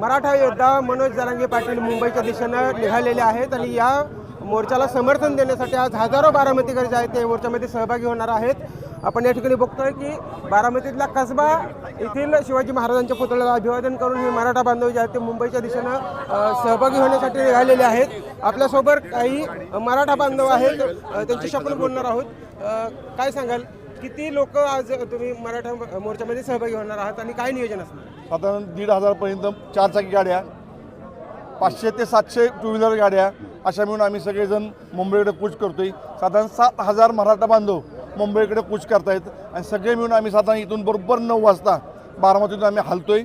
मराठा योद्धा मनोज जरांगे पाटील मुंबईच्या दिशेनं निघालेले आहेत आणि या मोर्चाला समर्थन देण्यासाठी आज हजारो बारामतीकर जे आहेत. ते मोर्चामध्ये सहभागी होणार आहेत. आपण या ठिकाणी बघतोय की बारामतीतला कसबा येथील शिवाजी महाराजांच्या पुतळ्याला अभिवादन करून हे मराठा बांधव जे आहेत ते मुंबईच्या दिशेनं सहभागी होण्यासाठी निघालेले आहेत. आपल्यासोबत काही मराठा बांधव आहेत. त्यांच्याशी आपण बोलणार आहोत. काय सांगाल? किती लोक आज तुम्ही मराठा मोर्चामध्ये सहभागी होणार आहात आणि काय नियोजन असणार? साधारण दीड हजारपर्यंत चारचाकी गाड्या पाचशे ते सातशे टू व्हीलर गाड्या अशा मिळून आम्ही सगळेजण मुंबईकडे कूच करतोय. साधारण सात हजार मराठा बांधव मुंबईकडे कूच करतायत आणि सगळे मिळून आम्ही साधारण इथून बरोबर नऊ वाजता बारामतीतून आम्ही हलतोय.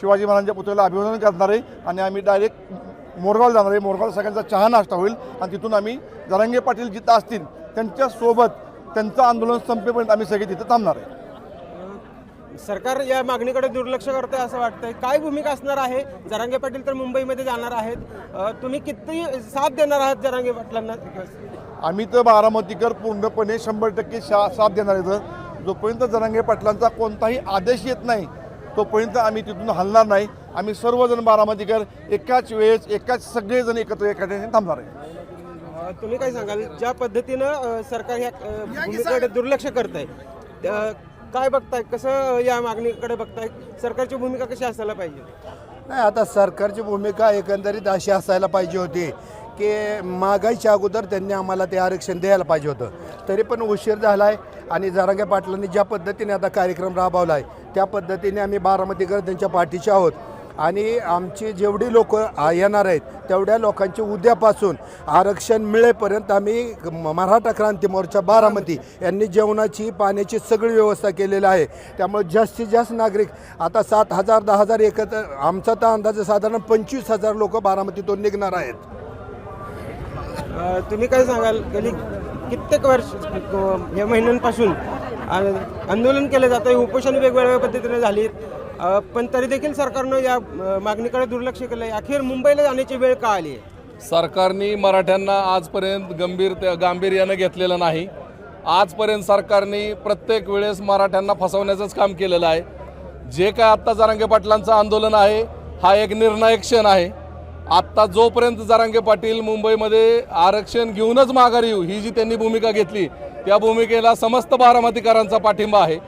शिवाजी महाराजांच्या पुतळ्याला अभिवादन करणार आहे आणि आम्ही डायरेक्ट मोरगावला जाणार आहे. मोरगाव सगळ्यांचा चहा नाश्ता होईल आणि तिथून आम्ही जरांगे पाटील जिथं असतील त्यांच्यासोबत त्यांचं आंदोलन संपेपर्यंत आम्ही सगळे तिथे थांबणार आहे. सरकार या मागणीकडे दुर्लक्ष करतंय असं वाटतंय. काय भूमिका असणार आहे? जरांगे पाटील तर मुंबईमध्ये जाणार आहेत. तुम्ही किती साथ देणार आहात जरांगे पाटलांना? आम्ही तर बारामतीकर पूर्णपणे शंभर टक्के शा साथ देणार आहेत जोपर्यंत जरांगे पाटलांचा कोणताही आदेश येत नाही तोपर्यंत आम्ही तिथून हलणार नाही. आम्ही सर्वजण बारामतीकर एकाच वेळेस एकाच सगळेजण एकत्र एका ठिकाणी थांबणार आहे. तुम्ही काय सांगाल? ज्या पद्धतीनं सरकार ह्या भूमिकेकडे दुर्लक्ष करत आहे काय बघताय? कसं या मागणीकडे बघताय? सरकारची भूमिका कशी असायला पाहिजे? नाही आता सरकारची भूमिका एकंदरीत अशी असायला पाहिजे होती की मागायच्या अगोदर त्यांनी आम्हाला ते आरक्षण द्यायला पाहिजे होतं. तरी पण उशीर झाला आहे आणि जरांगे पाटलांनी ज्या पद्धतीने आता कार्यक्रम राबवला आहे त्या पद्धतीने आम्ही बारामतीकर त्यांच्या पाठीचे आहोत. आणि आमची जेवढी लोक येणार आहेत तेवढ्या लोकांची उद्यापासून आरक्षण मिळेपर्यंत आम्ही म- मराठा क्रांती मोर्चा बारामती यांनी जेवणाची पाण्याची सगळी व्यवस्था केलेली आहे. त्यामुळे जास्तीत जास्त नागरिक आता सात हजार दहा हजार एकत्र आमचा तर अंदाजे साधारण पंचवीस हजार लोक बारामतीतून निघणार आहेत. तुम्ही काय सांगाल? कित्येक वर्ष या महिन्यांपासून आंदोलन केलं जातं. आहे उपोषण वेगवेगळ्या पद्धतीने झाली. पण तरी देखील सरकारनं या मागणीकडे दुर्लक्ष केलं आहे अखेर मुंबईला जाण्याची वेळ का आली? आहे सरकारने मराठ्यांना आजपर्यंत गंभीर गांभीर्यानं घेतलेलं नाही. आजपर्यंत सरकारने प्रत्येक वेळेस मराठ्यांना फसवण्याचंच काम केलेलं आहे. जे काय आत्ता जारंगे पाटलांचं आंदोलन आहे हा एक निर्णायक क्षण आहे. आत्ता जोपर्यंत जारांगे पाटील मुंबईमध्ये आरक्षण घेऊनच माघारी येऊ ही जी त्यांनी भूमिका घेतली त्या भूमिकेला समस्त बारामतीकरांचा पाठिंबा आहे.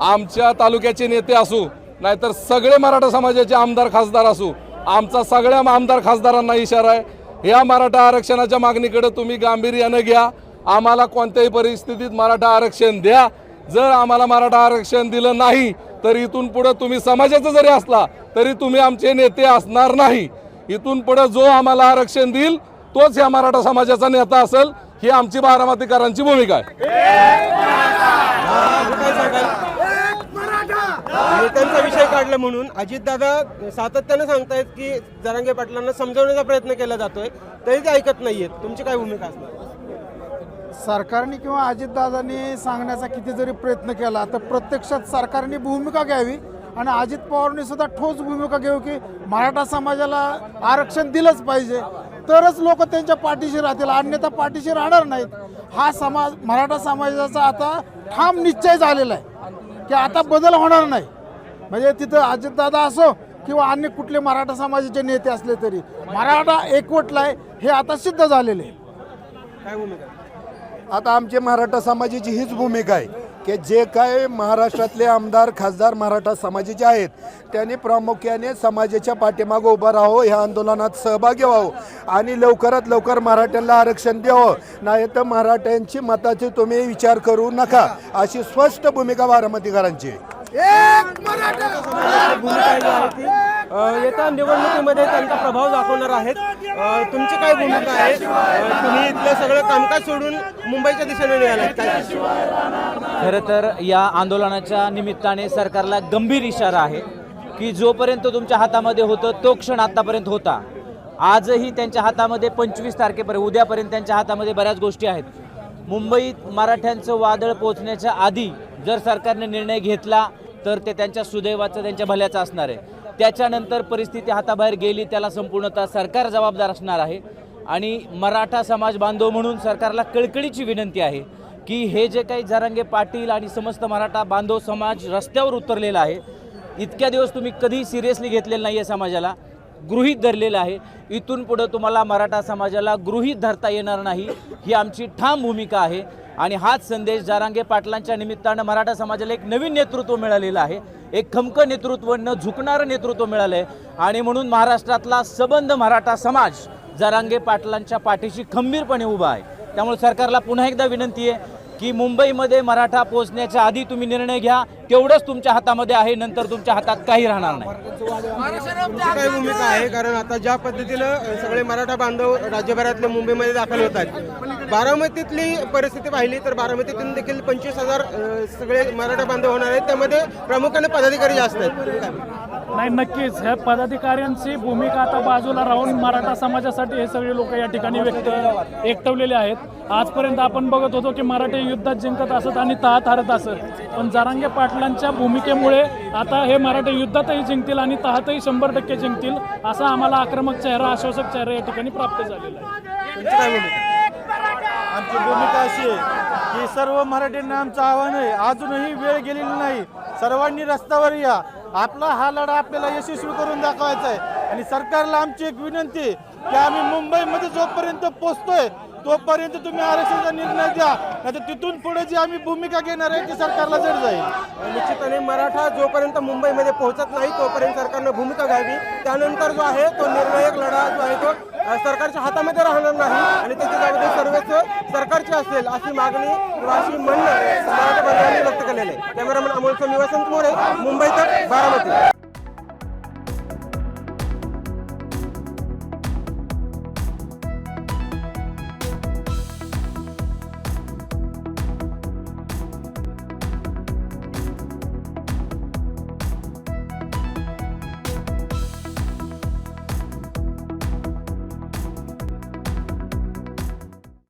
आमच्या तालुक्याचे नेते असू नाहीतर सगळे मराठा समाजाचे आमदार खासदार असू आमचा सगळ्या आमदार खासदारांना इशारा आहे. या मराठा आरक्षणाच्या मागणीकडे तुम्ही गांभीर्यानं घ्या. आम्हाला कोणत्याही परिस्थितीत मराठा आरक्षण द्या. जर आम्हाला मराठा आरक्षण दिलं नाही तर इथून पुढं तुम्ही समाजाचं जरी असला तरी तुम्ही आमचे नेते असणार नाही. इथून पुढं जो आम्हाला आरक्षण देईल तोच या मराठा समाजाचा नेता असेल. ही आमची बारामतीकरांची भूमिका आहे. नेत्यांचा विषय काढला म्हणून अजितदादा सातत्यानं सांगतायत की जरांगे पाटलांना समजवण्याचा प्रयत्न केला जातोय तरी ते ऐकत नाहीयेत. तुमची काय भूमिका असणार? सरकारने किंवा अजितदादांनी सांगण्याचा किती जरी प्रयत्न केला तर प्रत्यक्षात सरकारने भूमिका घ्यावी आणि अजित पवारने सुद्धा ठोस भूमिका घेऊ की मराठा समाजाला आरक्षण दिलंच पाहिजे. तरच लोक त्यांच्या पाठीशी राहतील. अन्यथा पाठीशी राहणार नाहीत. हा समाज मराठा समाजाचा आता ठाम निश्चय झालेला आहे. की आता बदल होणार नाही. म्हणजे तिथं अजितदादा असो किंवा अन्य कुठले मराठा समाजाचे नेते असले तरी. मराठा एकवटला आहे हे आता सिद्ध झालेले आहे. काय भूमिका? आता आमची मराठा समाजाची हीच भूमिका आहे. की जे काय महाराष्ट्रातले आमदार खासदार मराठा समाजाचे आहेत त्यांनी प्रामुख्याने समाजाच्या पाठीमागं उभं राहावं ह्या आंदोलनात सहभागी व्हावं आणि लवकरात लवकर मराठ्यांना आरक्षण द्यावं. नाही तर मराठ्यांची मताचे तुम्ही विचार करू नका अशी स्पष्ट भूमिका बारामतीकरांची. येत्या निवडणुकीमध्ये त्यांचा प्रभाव दाखवणार आहेत. तुमची काय भूमिका आहे? तुम्ही इथलं सगळं कामकाज सोडून मुंबईच्या दिशेने निघालात काय? खरं तर या आंदोलनाच्या निमित्ताने सरकारला गंभीर इशारा आहे की जोपर्यंत तुमच्या हातामध्ये होतं तो क्षण आतापर्यंत होता. आजही त्यांच्या हातामध्ये पंचवीस तारखेपर्यंत उद्यापर्यंत त्यांच्या हातामध्ये बऱ्याच गोष्टी आहेत. मुंबईत मराठ्यांचं वादळ पोचण्याच्या आधी जर सरकारने निर्णय घेतला तर ते त्यांच्या सुदैवाचं त्यांच्या भल्याचं असणार आहे. त्याच्यानंतर परिस्थिती हाताबाहेर गेली त्याला संपूर्णतः सरकार जबाबदार असणार आहे. आणि मराठा समाज बांधव म्हणून सरकारला कळकळीची विनंती आहे की हे जे काही जरांगे पाटील आणि समस्त मराठा बांधव समाज रस्त्यावर उतरलेला आहे इतक्या दिवस तुम्ही कधी सिरियसली घेतलेलं नाही आहे समाजाला गृहीत धरलेलं आहे. इथून पुढं तुम्हाला मराठा समाजाला गृहीत धरता येणार नाही ही आमची ठाम भूमिका आहे. आणि हाच संदेश जारांगे पाटलांच्या निमित्तानं मराठा समाजाला एक नवीन नेतृत्व मिळालेलं आहे. एक खमकं नेतृत्व न झुकणारं नेतृत्व मिळालं आहे आणि म्हणून महाराष्ट्रातला सबंध मराठा समाज जारांगे पाटलांच्या पाठीशी खंबीरपणे उभा आहे. त्यामुळे सरकारला पुन्हा एकदा विनंती आहे की मुंबईमध्ये मराठा पोहोचण्याच्या आधी तुम्ही निर्णय घ्या. तेवढंच तुमच्या हातामध्ये आहे नंतर तुमच्या हातात काही राहणार नाही. काय भूमिका आहे? कारण आता ज्या पद्धतीनं सगळे मराठा बांधव राज्यभरातले मुंबईमध्ये दाखल होत आहेत. बारामतीतली परिस्थिती पाहिली तर बारामतीतून देखील पंचवीस हजार सगळे मराठा बांधव होणार आहेत. त्यामध्ये प्रामुख्याने पदाधिकारी जास्त आहेत. नाही नक्कीच. ह्या पदाधिकाऱ्यांची भूमिका आता बाजूला राहून मराठा समाजासाठी हे सगळे लोक या ठिकाणी व्यक्त एकटवलेले आहेत. आजपर्यंत आपण बघत होतो की मराठी युद्धात जिंकत असत आणि तहात हारत असत. पण जारांगे पाटलांच्या भूमिकेमुळे आता हे मराठी युद्धातही जिंकतील आणि तहातही शंभर टक्के जिंकतील असा आम्हाला आक्रमक चेहरा आश्वासक चेहरा या ठिकाणी प्राप्त झालेला आहे. आमची भूमिका अशी आहे की सर्व मराठ्यांना आमचं आव्हान आहे. अजूनही वेळ गेलेली नाही. सर्वांनी रस्त्यावर या. आपला हा लढा आपल्याला यशस्वी करून दाखवायचा आहे आणि सरकारला आमची एक विनंती की आम्ही मुंबईमध्ये जोपर्यंत पोचतोय तोपर्यंत तुम्ही आरक्षणाचा निर्णय द्या. नाही तिथून पुढे जी आम्ही भूमिका घेणार आहे ती सरकारला जड जाईल. निश्चितपणे मराठा जोपर्यंत मुंबईमध्ये पोहोचत नाही तोपर्यंत सरकारनं भूमिका घ्यावी. त्यानंतर जो आहे तो निर्णायक लढा जो आहे तो सरकारच्या हातामध्ये राहणार नाही. आणि त्याची जबाबदारी सर्वच सरकारची असेल अशी मागणी किंवा अशी म्हणणं आपलं निवासन मुंबई तर बारामती